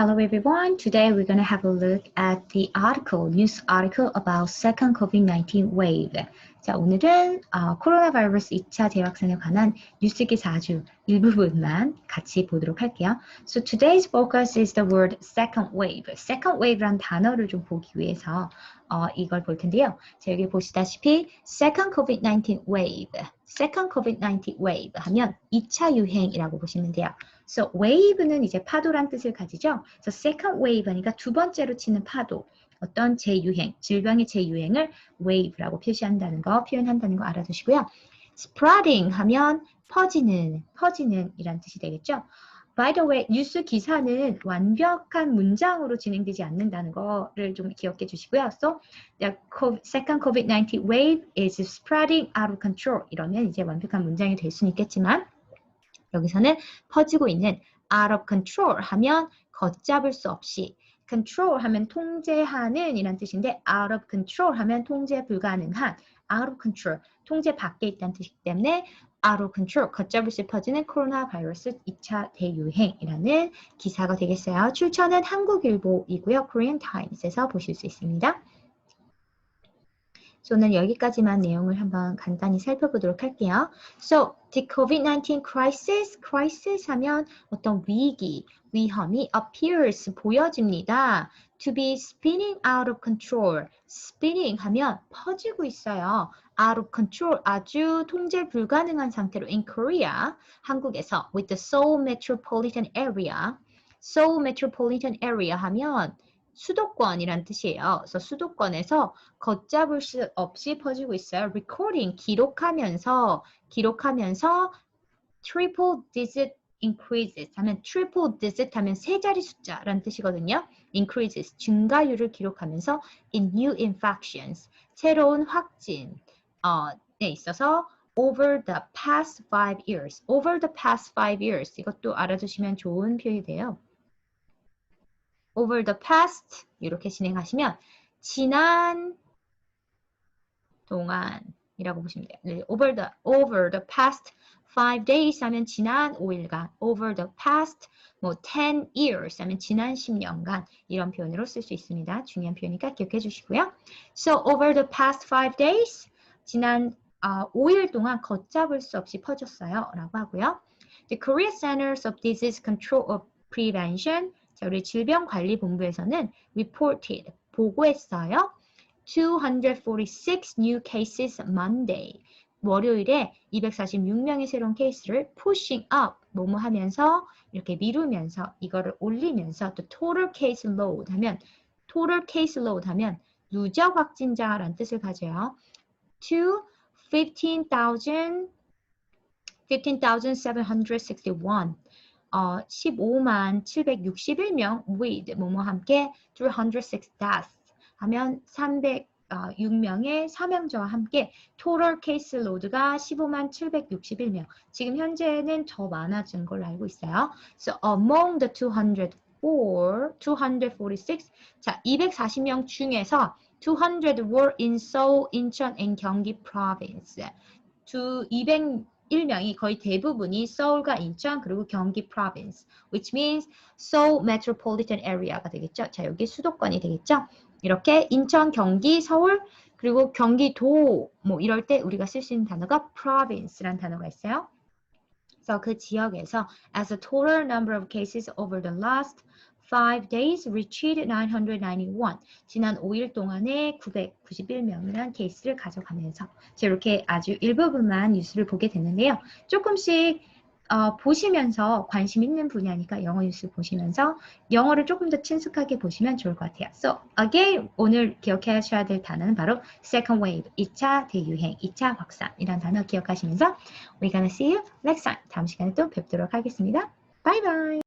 Hello everyone. Today we're going to have a look at the article, news article about second COVID-19 wave. 자, 오늘은 어, 코로나 바이러스 2차 재확산에 관한 뉴스 기사 아주 일부분만 같이 보도록 할게요. So today's focus is the word second wave. second wave란 단어를 좀 보기 위해서 어, 이걸 볼 텐데요. 자, 여기 보시다시피 second COVID-19 wave, second COVID-19 wave 하면 2차 유행이라고 보시면 돼요. So wave는 이제 파도란 뜻을 가지죠. So second wave 하니까 두 번째로 치는 파도. 어떤 재유행, 질병의 재유행을 wave라고 표시한다는 거, 표현한다는 거 알아두시고요. spreading 하면 퍼지는, 퍼지는 이란 뜻이 되겠죠. By the way, 뉴스 기사는 완벽한 문장으로 진행되지 않는다는 거를 좀 기억해 주시고요. So, the second COVID-19 wave is spreading out of control. 이러면 이제 완벽한 문장이 될 수는 있겠지만 여기서는 퍼지고 있는 out of control 하면 걷잡을 수 없이 control 하면 통제하는 이란 뜻인데 out of control 하면 통제 불가능한 out of control 통제 밖에 있다는 뜻이기 때문에 out of control 걷잡을 수 퍼지는 코로나 바이러스 2차 대유행이라는 기사가 되겠어요. 출처는 한국일보이고요. Korean Times에서 보실 수 있습니다. 저는 여기까지만 내용을 한번 간단히 살펴보도록 할게요. So, the COVID-19 crisis, crisis 하면 어떤 위기, 위험이 appears, 보여집니다. To be spinning out of control. spinning 하면 퍼지고 있어요. out of control, 아주 통제 불가능한 상태로 in Korea, 한국에서 with the Seoul metropolitan area. Seoul metropolitan area 하면 수도권이란 뜻이에요. 그래서 수도권에서 걷잡을 수 없이 퍼지고 있어요. recording 기록하면서 기록하면서 triple digit increases 하면 triple digit 하면 세 자리 숫자라는 뜻이거든요. increases 증가율을 기록하면서 in new infections 새로운 확진에 있어서 over the past five years over the past five years 이것도 알아두시면 좋은 표현이 돼요. Over the past 이렇게 진행하시면 지난 동안이라고 보시면 돼요. 네, over the over the past five days 하면 지난 5일간 over the past 뭐 10 years 하면 지난 10년간 이런 표현으로 쓸 수 있습니다. 중요한 표현이니까 기억해 주시고요. So over the past five days 지난 어, 5일 동안 걷잡을 수 없이 퍼졌어요. 라고 하고요. The Korea Centers of Disease Control of Prevention 자, 우리 질병관리본부에서는 reported, 보고했어요. 246 new cases Monday. 월요일에 246명의 새로운 케이스를 pushing up, 뭐뭐 하면서 이렇게 미루면서 이거를 올리면서 또 total case load 하면 total case load 하면 누적 확진자라는 뜻을 가져요. to 15,000 15,761 어, 15만 761명 with 뭐뭐 함께 306 deaths 하면 306명의 사망자와 함께 total case load가 15만 761명. 지금 현재는 더 많아진 걸로 알고 있어요. So among the 204, 246, 자 240명 중에서 200 were in Seoul, 인천, and 경기 province. 두 200, 1명이 거의 대부분이 서울과 인천 그리고 경기 province, which means Seoul metropolitan area가 되겠죠. 자, 여기 수도권이 되겠죠. 이렇게 인천, 경기, 서울 그리고 경기도 뭐 이럴 때 우리가 쓸 수 있는 단어가 province란 단어가 있어요. 그래서 그 지역에서 as a total number of cases over the last 5 days reached 991. 지난 5일 동안에 991명이라는 케이스를 가져가면서 이렇게 아주 일부분만 뉴스를 보게 됐는데요. 조금씩 어, 보시면서 관심 있는 분야니까 영어 뉴스 보시면서 영어를 조금 더 친숙하게 보시면 좋을 것 같아요. So again 오늘 기억하셔야 될 단어는 바로 second wave, 2차 대유행, 2차 확산이라는 단어 기억하시면서 we're gonna see you next time. 다음 시간에 또 뵙도록 하겠습니다. Bye bye.